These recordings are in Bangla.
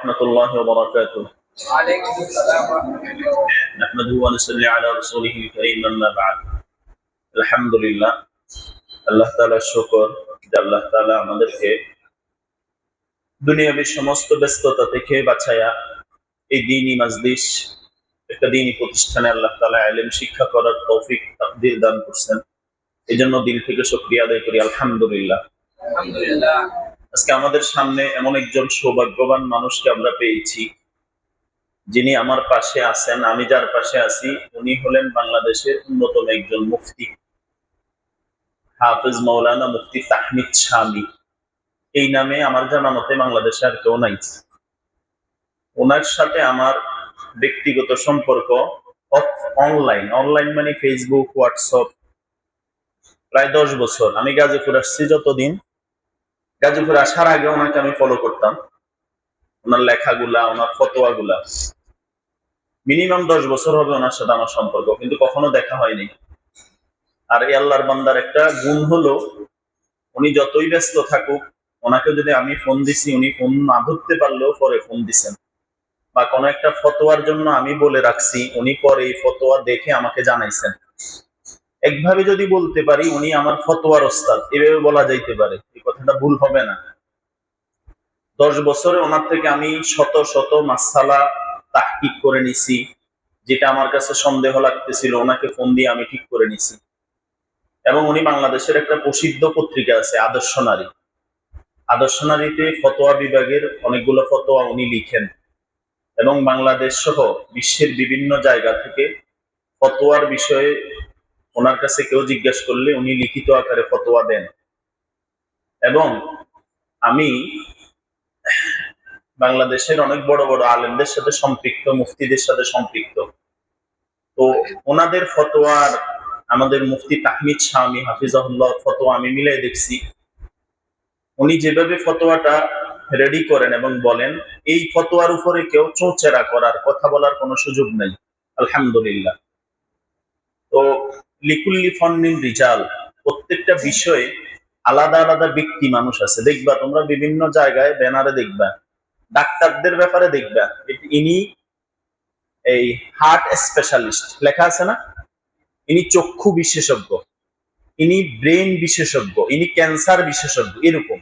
ورحمة الله وبركاته وعليكم السلام ورحمة الله نحمده ونصلي على رسوله الكريم أما بعد الحمد لله আল্লাহ তাআলা শুকর যে আল্লাহ তাআলা আমাদেরকে দুনিয়াবী সমস্ত ব্যস্ততা থেকে বাঁচায়া এই দিনই মাজলিস একটা দিনই প্রতিষ্ঠানে আল্লাহ তাআলা ইলম শিক্ষা করার তৌফিক তাকদীর দান করছেন এই জন্য দিল থেকে শুকরিয়া আদায় করি আলহামদুলিল্লাহ الحمد لله আজকে আমাদের সামনে এমন একজন সৌভাগ্যবান মানুষকে আমরা পেয়েছি, যিনি আমার পাশে আছেন, আমি যার পাশে আছি, উনি হলেন বাংলাদেশের অন্যতম একজন মুফতি, হাফিজ মৌলানা মুফতি তাহমিদ শামি। এই নামে আমার জানা মতে বাংলাদেশে আর কেউ নাই। ওনার সাথে আমার ব্যক্তিগত সম্পর্ক অনলাইন। অনলাইন মানে ফেসবুক, হোয়াটসঅ্যাপ, প্রায় দশ বছর। আমি গাজীপুর আসছি যতদিন গাজীপুর আসার আগে ওনাকে আমি ফলো করতাম। ওনার লেখাগুলা, ওনার ফতোয়াগুলা। মিনিমাম দশ বছর হবে ওনার সাথে আমার সম্পর্ক, কিন্তু কখনো দেখা হয়নি। আর এই আল্লাহর বান্দার একটা গুণ হলো, উনি যতই ব্যস্ত থাকুক ওনাকে যদি আমি ফোন দিছি, উনি ফোন না ধরতে পারলেও পরে ফোন দিছেন। বা কোনো একটা ফতোয়ার জন্য আমি বলে রাখছি, উনি পরে এই ফতোয়া দেখে আমাকে জানাইছেন। একভাবে যদি বলতে পারি, উনি আমার ফতোয়ার ওস্তাদ। এভাবে বলা যাইতে পারে। এই কথাটা ভুল হবে না। দশ বছরে ওনার থেকে আমি শত শত মাসালা তাহকিক করে নিছি, যেটা আমার কাছে সন্দেহ লাগতেছিল। ওনাকে ফোন দিয়ে আমি ঠিক করে নিছি। এবং উনি বাংলাদেশের একটা প্রসিদ্ধ পত্রিকা আছে, আদর্শ নারী। আদর্শ নারীতে ফতোয়া বিভাগের অনেকগুলো ফতোয়া উনি লিখেন। এবং বাংলাদেশ সহ বিশ্বের বিভিন্ন জায়গা থেকে ফতোয়ার বিষয়ে ওনার কাছে কেউ জিজ্ঞেস করলে উনি লিখিত আকারে ফতোয়া দেন। এবং আমি বাংলাদেশের অনেক বড় বড় আলেমদের সাথে সম্পৃক্ত, মুফতিদের সাথে সম্পৃক্ত। তো ওনাদের ফতোয়ার আমাদের মুফতি তাহমিদ শামী হাফিজাহুল্লাহ ফতোয়া আমি মিলাই দেখছি। উনি যেভাবে ফতোয়াটা রেডি করেন এবং বলেন, এই ফতোয়ার উপরে কেউ চোচেরা করার, কথা বলার কোনো সুযোগ নেই। আলহামদুলিল্লাহ। তো লিকুল্লি ফন্নিন রিজাল, প্রত্যেকটা বিষয়ে আলাদা আলাদা ব্যক্তি মানুষ আছে। দেখবা, তোমরা বিভিন্ন জায়গায় ব্যানারে দেখবা, ডাক্তারদের ব্যাপারে দেখবা। ইনি এই হার্ট স্পেশালিস্ট, লেখা আছে না? ইনি চক্ষু বিশেষজ্ঞ, ইনি ব্রেন বিশেষজ্ঞ, ইনি ক্যান্সার বিশেষজ্ঞ, এরকম।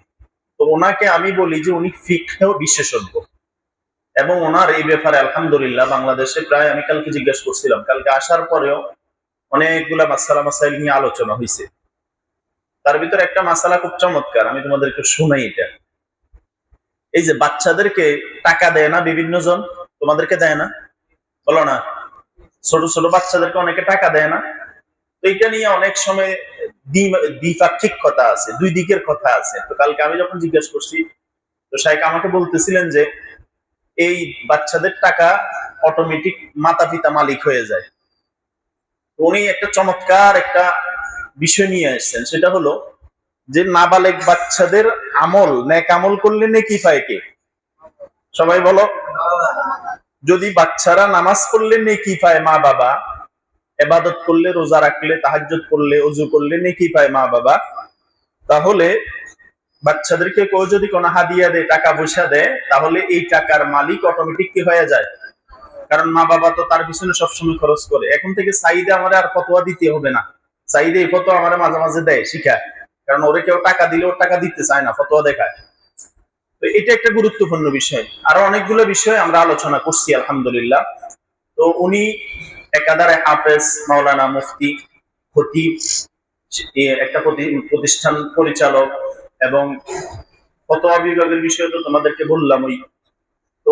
তো ওনাকে আমি বলি যে উনি ফিকহেও বিশেষজ্ঞ। এবং ওনার এই ব্যাপারে আলহামদুলিল্লাহ বাংলাদেশে প্রায়, আমি কালকে জিজ্ঞেস করছিলাম, কালকে আসার পরেও অনেকগুলা মাসালা মাসাইল নিয়ে আলোচনা হয়েছে তার ভিতরে একটা মাসালা খুব চমৎকার, আমি তোমাদেরকে শুনাই এটা। এই যে বাচ্চাদেরকে টাকা দেয় না বিভিন্ন জন তোমাদেরকে দেয় না? বলো না। ছোট ছোট বাচ্চাদেরকে অনেকে টাকা দেয় না। তো এটা নিয়ে অনেক সময় দ্বিপাক্ষিক কথা আছে, দুই দিকের কথা আছে। তো কালকে আমি যখন জিজ্ঞেস করছি, তো শাইক আমাকে বলতেছিলেন যে, এই বাচ্চাদের টাকা অটোমেটিক মাতা পিতা মালিক হয়ে যায়। উনি একটা চমৎকার একটা বিষয় নিয়ে এসেছেন সেটা হলো যে নাবালেক বাচ্চাদের আমল ন্যাক আমল করলে নেকি পায় কে? সবাই বলো। যদি বাচ্চারা নামাজ পড়লে নেকি পায় মা বাবা, এবাদত করলে, রোজা রাখলে, তাহাজ্জুদ করলে অজু করলে নেকি পায় মা বাবা, তাহলে বাচ্চাদেরকে কেউ যদি কোনো হাদিয়া দেয়, টাকা পয়সা দেয়, তাহলে এই টাকার মালিক অটোমেটিক কি হয়ে যায়? কারণ মা বাবা তো তার পিছনে সবসময় খরচ করে। এখন থেকে সাইদে আমার আর ফতোয়া দিতে হবে না। সাইদে এই ফতোয়া আমার মাঝে মাঝে দেয়, শিখায়। কারণ ওরে কেউ টাকা দিলে ওর টাকা দিতে চায় না, ফতোয়া দেখায়। তো এটা একটা গুরুত্বপূর্ণ বিষয়। আরও অনেকগুলো বিষয় আমরা আলোচনা করছি, আলহামদুলিল্লাহ। তো উনি একাধারে হাফেজ, মাওলানা মুফতি, খতিব একটা প্রতি- প্রতিষ্ঠান পরিচালক এবং ফতোয়া বিভাগের বিষয়ে তো তোমাদেরকে বললাম ওই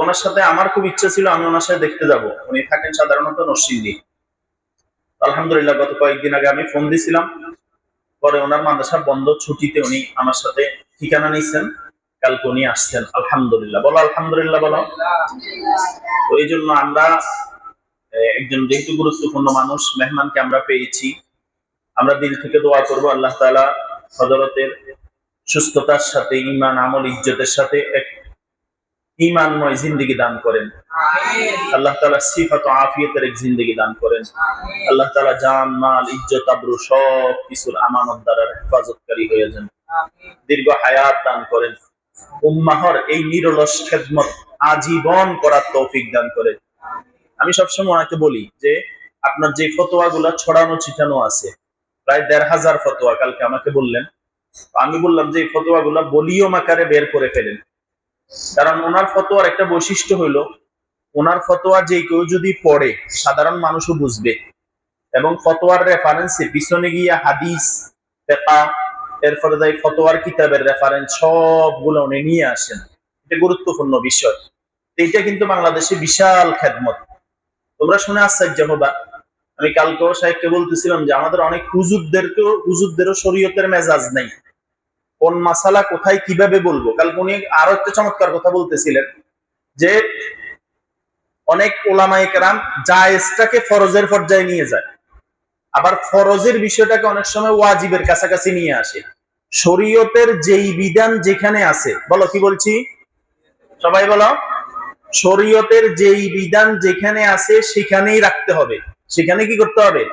ওনার সাথে আমার খুব ইচ্ছা ছিল, আমি ওনার সাথে দেখতে যাব। উনি থাকেন সাধারণত নরসিংদী। আলহামদুলিল্লাহ, গত কয়েকদিন আগে আমি ফোন দিছিলাম। পরে ওনার মাদ্রাসা বন্ধ ছুটিতে উনি আমার সাথে ঠিকানা নিয়েছেন কালকে উনি আসছেন। আলহামদুলিল্লাহ। বলো আলহামদুলিল্লাহ বলো। তো এই জন্য আমরা একজন যেহেতু গুরুত্বপূর্ণ মানুষ, মেহমানকে আমরা পেয়েছি। আমরা দিল থেকে দোয়া করব আল্লাহ তাআলা হজরতের সুস্থতার সাথে ইমান আমল, ইজ্জতের সাথে এক ইমানময় জিন্দিগি দান করেন। আল্লাহ তাআলা সিফাত আফিয়তের এক জিন্দিগি দান করেন। আল্লাহ তাআলা জান মাল ইজ্জত আবরু সব কিছুর আমানত দ্বারা হেফাজতকারী হয়ে যান। দীর্ঘ হায়াত দান করেন। উম্মাহর এই নিরলস খেদমত আজীবন করার তৌফিক দান করে। আমি সবসময় ওনাকে বলি যে আপনার যে ফতোয়া গুলা ছড়ানো ছিটানো আছে প্রায় দেড় হাজার ফতোয়া কালকে আমাকে বললেন। আমি বললাম যে এই ফতোয়া গুলা বলিও আকারে বের করে ফেলেন। কারণ ওনার ফতোয়ার একটা বৈশিষ্ট্য হইল, ওনার ফতোয়া যে কেউ যদি পড়ে, সাধারণ মানুষও বুঝবে। এবং ফতোয়ার রেফারেন্সে পিছনে গিয়ে হাদিস, ফেকা, এরপরে দেয় ফতোয়ার কিতাবের রেফারেন্স সবগুলো উনি নিয়ে আসেন। এটা গুরুত্বপূর্ণ বিষয়। এটা কিন্তু বাংলাদেশে বিশাল খেদমত। তোমরা শুনে আশ্চর্য হবা। আমি কালকেও সাহেবকে বলতেছিলাম যে আমাদের অনেক হুজুরদেরকেও, হুজুরদেরও শরীয়তের মেজাজ নেই। কোন মাসালা কোথায় কীভাবে বলব? কালকে উনি আরও একটা চমৎকার কথা বলতেছিলেন যে অনেক ওলামায়ে কেরাম জায়েজটাকে ফরজের পর্যায়ে নিয়ে যায়। আবার ফরজের বিষয়টাকে অনেক সময় ওয়াজিবের কাছাকাছি নিয়ে আসে। শরীয়তের যেই বিধান যেখানে আছে, বলো কি বলছি? সবাই বলো। শরীয়তের যেই বিধান যেখানে আছে সেখানেই রাখতে হবে। সেখানে কি করতে হবে?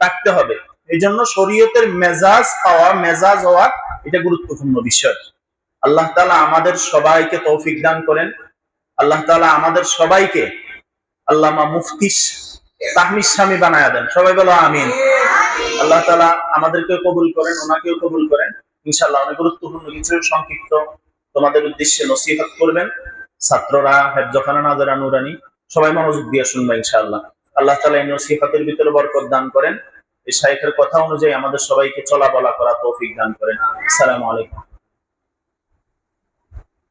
রাখতে হবে। এই জন্য শরীয়তের মেজাজ পাওয়া, মেজাজ হওয়া এটা গুরুত্বপূর্ণ বিষয়। আল্লাহ তাআলা আমাদের সবাইকে তৌফিক দান করেন। আল্লাহ তাআলা আমাদের সবাইকে আল্লামা মুফতি তাহমিদ স্বামী বানায়া দেন। সবাই বলো আমিন। আল্লাহ তাআলা আমাদেরকে কবুল করেন, ওনাকেও কবুল করেন। ইনশাআল্লাহ অনেক গুরুত্বপূর্ণ কিছু সংক্ষিপ্ত তোমাদের উদ্দেশ্যে নসিহত করবেন। ছাত্ররা, হেফজখানা নাজারা, নুরানি, সবাই মনোযোগ দিয়ে শুনবে ইনশাআল্লাহ। আল্লাহ তালা এই নসিহতের ভিতরে বরকত দান করেন। এই শাইখের কথা অনুযায়ী আমাদের সবাইকে চলা বলা করা তৌফিক দান করেন। সালাম আলাইকুম।